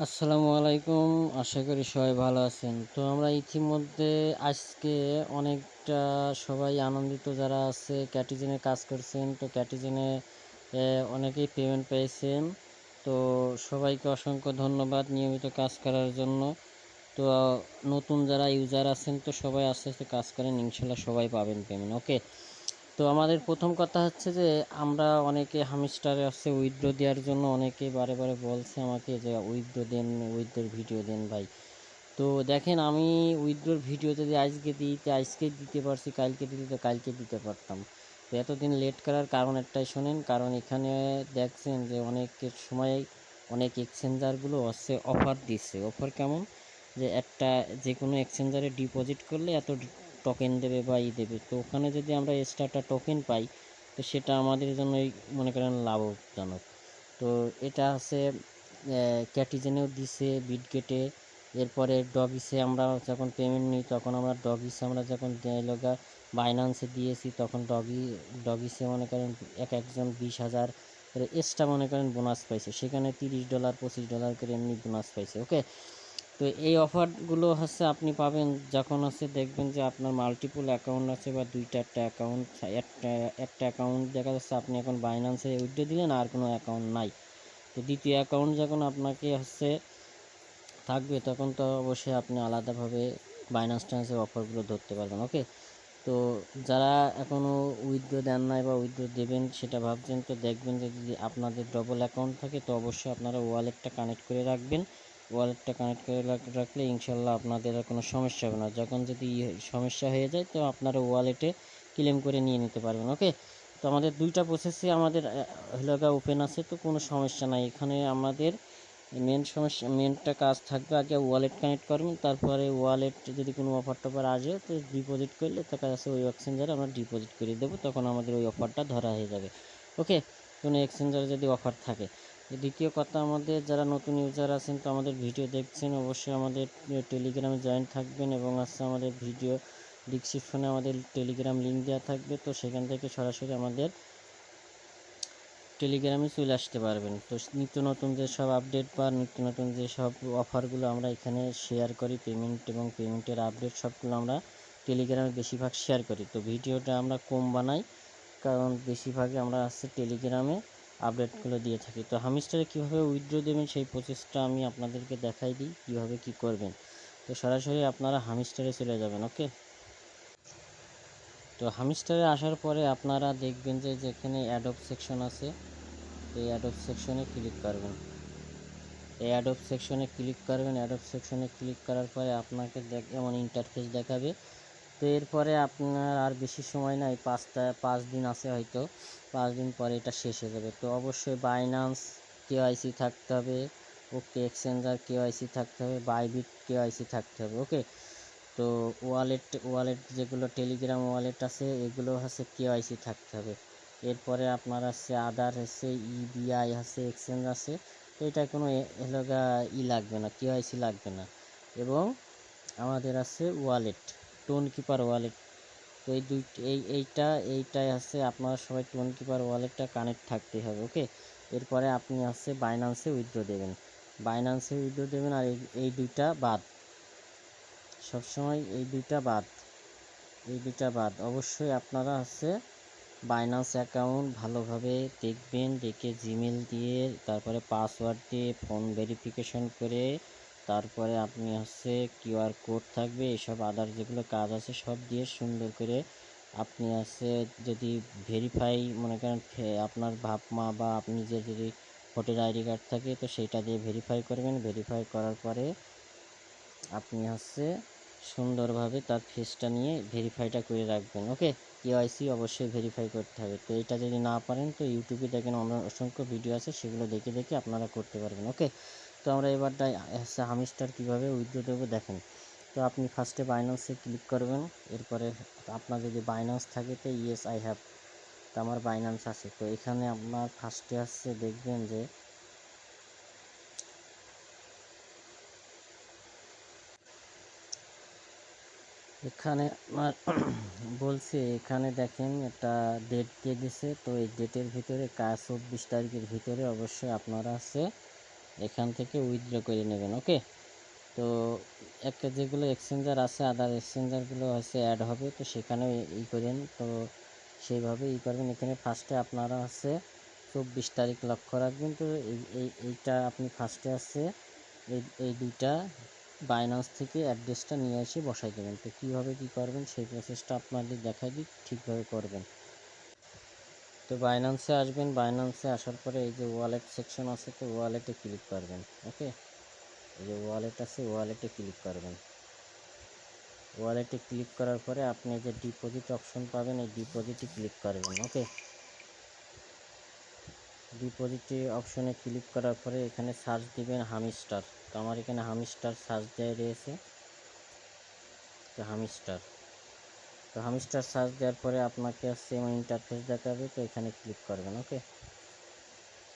আসসালামু আলাইকুম, আশা করি সবাই ভালো আছেন। তো আমরা ইতিমধ্যে আজকে অনেকটা সবাই আনন্দিত যারা আছে, ক্যাটিজেনে কাজ করছেন। তো ক্যাটিজেনে অনেকেই পেমেন্ট পেয়েছেন। তো সবাইকে অসংখ্য ধন্যবাদ নিয়মিত কাজ করার জন্য। তো নতুন যারা ইউজার আছেন, তো সবাই আস্তে আস্তে কাজ করেন, ইনশাল্লাহ সবাই পাবেন পেমেন্ট ওকে তো আমাদের প্রথম কথা হচ্ছে যে, আমরা অনেকে হামিস্টারে আসছে উইথড্র দেওয়ার জন্য অনেকে বারে বারে বলছে আমাকে যে উইথড্র দেন উইথড্রোর ভিডিও দেন ভাই। তো দেখেন, আমি উইথড্রোর ভিডিও যদি আজকে দিই তো আজকে দিতে পারছি, কালকে দিতে তো কালকে দিতে পারতাম। তো এতদিন লেট করার কারণ একটাই শোনেন, কারণ এখানে দেখছেন যে, অনেকের সময় অনেক এক্সচেঞ্জারগুলো হচ্ছে অফার দিচ্ছে। অফার কেমন? যে একটা যে কোনো এক্সচেঞ্জারে ডিপোজিট করলে এত টোকেন দেবে বা ই দেবে। তো ওখানে যদি আমরা এক্সট্রা টোকেন পাই, তো সেটা আমাদের জন্যই মনে করেন লাভজনক। তো এটা আছে ক্যাটিজেনেও দিছে বিটগেটে এরপরে ডগিসে আমরা যখন পেমেন্ট নিই, তখন আমরা ডগিসে আমরা যখন লগা বাইনান্সে দিয়েছি, তখন ডগি ডগিসে মনে করেন এক একজন বিশ হাজার এক্সট্রা মনে করেন বোনাস পাইছে। সেখানে তিরিশ ডলার পঁচিশ ডলার করে এমনি বোনাস পাইছে ওকে তো এই অফারগুলো হচ্ছে আপনি পাবেন যখন হচ্ছে দেখবেন যে আপনার মাল্টিপল অ্যাকাউন্ট আছে বা দুইটা একটা অ্যাকাউন্ট একটা একটা অ্যাকাউন্ট দেখা যাচ্ছে আপনি এখন বাইন্যান্সে উইথড্র দিলেন আর কোনো অ্যাকাউন্ট নাই। তো দ্বিতীয় অ্যাকাউন্ট যখন আপনাকে হচ্ছে থাকবে তখন তো অবশ্যই আপনি আলাদাভাবে বাইন্যান্স ট্রান্সের অফারগুলো ধরতে পারবেন ওকে তো যারা এখনও উইথড্র দেন নাই বা উইথড্র দেবেন সেটা ভাবছেন, তো দেখবেন যে যদি আপনাদের ডবল অ্যাকাউন্ট থাকে তো অবশ্যই আপনারা ওয়ালেটটা কানেক্ট করে রাখবেন। ওয়ালেটটা কানেক্ট করে রাখলে ইনশাল্লাহ আপনাদের আর কোনো সমস্যা হবে না। যখন যদি সমস্যা হয়ে যায়, তো আপনারা ওয়ালেটে ক্লেম করে নিয়ে নিতে পারবেন ওকে তো আমাদের দুইটা প্রসেসে আমাদের হলোগা ওপেন আছে, তো কোনো সমস্যা নাই। এখানে আমাদের মেন সমস্যা মেনটা কাজ থাকবে আগে ওয়ালেট কানেক্ট করবেন, তারপরে ওয়ালেট যদি কোনো অফার টফার আসে, তো ডিপোজিট করলে তার কাছে ওই এক্সচেঞ্জারে আমরা ডিপোজিট করে দেবো, তখন আমাদের ওই অফারটা ধরা হয়ে যাবে ওকে কোনো এক্সচেঞ্জারে যদি অফার থাকে। দ্বিতীয় কথা, আমাদের যারা নতুন ইউজার আছেন তো আমাদের ভিডিও দেখছেন, অবশ্যই আমাদের টেলিগ্রামে জয়েন থাকবেন এবং আছে আমাদের ভিডিও ডিসক্রিপশনে আমাদের টেলিগ্রাম লিঙ্ক দেওয়া থাকবে। তো সেখান থেকে সরাসরি আমাদের টেলিগ্রামে চলে আসতে পারবেন। তো নিত্য নতুন যেসব আপডেট বা নিত্য নতুন যেসব অফারগুলো আমরা এখানে শেয়ার করি পেমেন্ট এবং পেমেন্টের আপডেট সবগুলো আমরা টেলিগ্রামে বেশিরভাগ শেয়ার করি। তো ভিডিওটা আমরা কম বানাই, কারণ বেশিরভাগই আমরা আসছে টেলিগ্রামে আপডেটগুলো দিয়ে থাকি। তো হামিস্টারে কীভাবে উইথড্র দেবেন সেই প্রসেসটা আমি আপনাদেরকে দেখাই দিই, কীভাবে কী করবেন। তো সরাসরি আপনারা হামিস্টারে চলে যাবেন ওকে তো হামিস্টারে আসার পরে আপনারা দেখবেন যে যেখানে অ্যাডপ সেকশন আছে, এই অ্যাডপ সেকশনে ক্লিক করবেন। এই অ্যাডপ সেকশনে ক্লিক করবেন অ্যাডপ সেকশনে ক্লিক করার পরে আপনাকে দেখ এমন ইন্টারফেস দেখাবে তো এরপরে আপনার আর বেশি সময় নাই, পাঁচটা, পাঁচ দিন আছে হয়তো, পাঁচ দিন পরে এটা শেষ হয়ে যাবে। তো অবশ্যই বাইনান্স কেওয়াইসি থাকতে হবে, ওকে এক্সচেঞ্জার কেওয়াইসি থাকতে হবে বাইবিট কেওয়াইসি থাকতে হবে, ওকে? তো ওয়ালেট ওয়ালেট যেগুলো টেলিগ্রাম ওয়ালেট আছে, এগুলো হচ্ছে কেওয়াইসি থাকতে হবে। এরপরে আপনার আছে আদার হচ্ছে ইবিআই আছে এক্সচেঞ্জ আছে, তো এটা কোনো এলাকা ই লাগবে না কেওয়াইসি লাগবে না। এবং আমাদের আছে ওয়ালেট টোন কিপার ওয়ালেট। তো এই দুই এই, এইটা, এইটাই আছে আপনারা সবাই টোন কিপার ওয়ালেটটা কানেক্ট থাকতে হবে, ওকে? এরপরে আপনি আছে বাইনান্সে উইথড্র দেবেন। বাইনান্সে উইথড্র দেবেন আর এই দুইটা বাদ। সবসময় এই দুইটা বাদ। এই দুইটা বাদ। অবশ্যই আপনারা হচ্ছে বাইনান্স অ্যাকাউন্ট ভালোভাবে দেখবেন, দেখে জিমেল দিয়ে, তারপরে পাসওয়ার্ড দিয়ে, ফোন ভেরিফিকেশন করে তারপরে আপনি হচ্ছে কিউআর কোড থাকবে, এসব আদার যেগুলো কাজ আছে সব দিয়ে সুন্দর করে আপনি আছে যদি ভেরিফাই মনে করেন আপনার মা বা আপনি যে যদি ভোটার আইডি কার্ড থাকে তো সেইটা দিয়ে ভেরিফাই করবেন। ভেরিফাই করার পরে আপনি হচ্ছে সুন্দরভাবে তার ফেসটা নিয়ে ভেরিফাইটা করে রাখবেন। ওকে কেওয়াইসি অবশ্যই ভেরিফাই করতে হবে। তো এটা যদি না পারেন তো ইউটিউবে দেখেন অসংখ্য ভিডিও আছে, সেগুলো দেখে দেখে আপনারা করতে পারবেন। ওকে তো আমরা এবারটা হচ্ছে হামিস্টার কীভাবে উইথড্র দেবো দেখেন। তো আপনি ফার্স্টে বাইন্যান্সে ক্লিক করবেন, এরপরে আপনার যদি বাইন্যান্স থাকে তো ইয়েস আই হ্যাভ তো আমার বাইন্যান্স আছে। তো এখানে আপনার ফার্স্টে আসছে, দেখবেন যে এখানে আমার বলছে, এখানে দেখেন একটা ডেট দিয়ে দিছে। তো এই ডেটের ভিতরে কাজ চব্বিশ তারিখের ভিতরে অবশ্যই আপনারা আছে। এখান থেকে উইথড্র করে নেবেন ওকে তো একটা যেগুলো এক্সচেঞ্জার আছে আদার এক্সচেঞ্জারগুলো হচ্ছে অ্যাড হবে, তো সেখানেও ই করেন। তো সেইভাবে ই করবেন। এখানে ফার্স্টে আপনারা হচ্ছে চব্বিশ তারিখ লক্ষ্য রাখবেন। তো এই এই, এইটা আপনি ফার্স্টে আছে এই এই দুইটা বাইনান্স থেকে অ্যাড্রেসটা নিয়ে এসে বসাই দেবেন। তো কীভাবে কী করবেন, সেই প্রসেসটা আপনাদের দেখাই দিই ঠিকভাবে করবেন। তো বাইনান্সে আসবেন বাইনান্সে আসার পরে এই যে ওয়ালেট সেকশন আছে তো ওয়ালেটে ক্লিক করবেন ওকে এই যে ওয়ালেট আছে ওয়ালেটে ক্লিক করবেন। ওয়ালেটে ক্লিক করার পরে আপনি যে ডিপোজিট অপশন পাবেন, এই ডিপোজিটে ক্লিক করবেন ওকে ডিপোজিটে অপশনে ক্লিক করার পরে এখানে সার্চ দিবেন হামিস্টার তো আমার এখানে হামিস্টার সার্চ দেওয়া রয়েছে। তো হামিস্টার তো হামিস্টার সার্চ দেওয়ার পরে আপনাকে সেম ইন্টারফেস দেখাবে, তো এখানে ক্লিক করবেন ওকে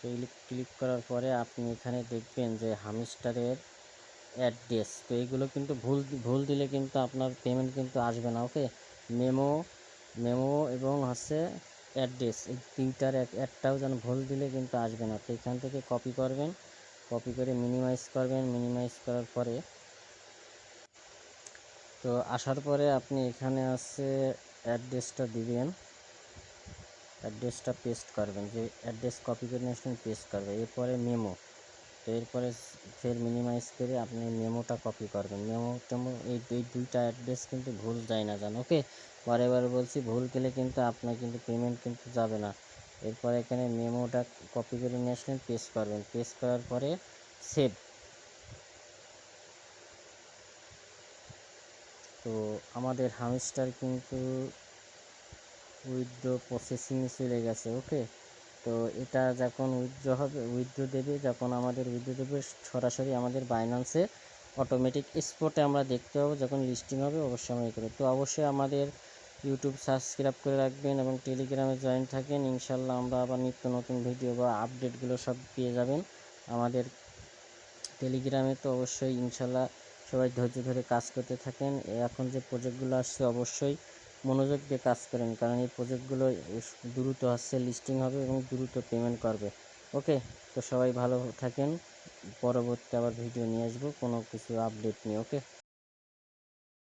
তো ক্লিক করার পরে আপনি এখানে দেখবেন যে হামিস্টারের অ্যাড্রেস তো এইগুলো কিন্তু ভুল ভুল দিলে কিন্তু আপনার পেমেন্ট কিন্তু আসবে না ওকে মেমো মেমো এবং হচ্ছে অ্যাড্রেস এই তিনটার এক, একটাও যেন ভুল দিলে কিন্তু আসবে না। তো এখান থেকে কপি করবেন কপি করে মিনিমাইজ করবেন মিনিমাইজ করার পরে তো আসার পরে আপনি এখানে আছে অ্যাড্রেসটা দিবেন। অ্যাড্রেসটা পেস্ট করবেন, যে অ্যাড্রেস কপি করে নিয়ে পেস্ট করবে। এরপরে মেমো তো এরপরে ফের মিনিমাইজ করে আপনি মেমোটা কপি করবেন। মেমো টেমো এই এই দুইটা অ্যাড্রেস কিন্তু ভুল যায় না, জান? ওকে বারে বারে বলছি, ভুল গেলে কিন্তু আপনার কিন্তু পেমেন্ট কিন্তু যাবে না। এরপরে এখানে মেমোটা কপি করে নিয়ে আসলেন পেস্ট করবেন। পেস্ট করার পরে সেভ তো আমাদের হামস্টার কিন্তু উইথড্র প্রসেসিংয়ে চলে গেছে ওকে তো এটা যখন উইথড্র হবে উইথড্র দেবে, যখন আমাদের উইথড্র দেবে, সরাসরি আমাদের বাইন্যান্সে অটোমেটিক স্পটে আমরা দেখতে পাবো, যখন লিস্টিং হবে, অবশ্যই আমরা করে তো অবশ্যই আমাদের ইউটিউব সাবস্ক্রাইব করে রাখবেন এবং টেলিগ্রামে জয়েন থাকেন ইনশাল্লাহ আমরা আবার নিত্য নতুন ভিডিও বা আপডেটগুলো সব পেয়ে যাবেন। আমাদের টেলিগ্রামে তো অবশ্যই ইনশাল্লাহ সবাই ধৈর্য ধরে কাজ করতে থাকেন। এখন যে প্রজেক্টগুলো আসছে, অবশ্যই মনোযোগ দিয়ে কাজ করেন, কারণ এই প্রজেক্টগুলো দ্রুত আসছে, লিস্টিং হবে এবং দ্রুত পেমেন্ট করবে। ওকে, তো সবাই ভালো থাকেন। পরবর্তী আবার ভিডিও নিয়ে আসব, কোনো কিছু আপডেট নিয়ে ওকে?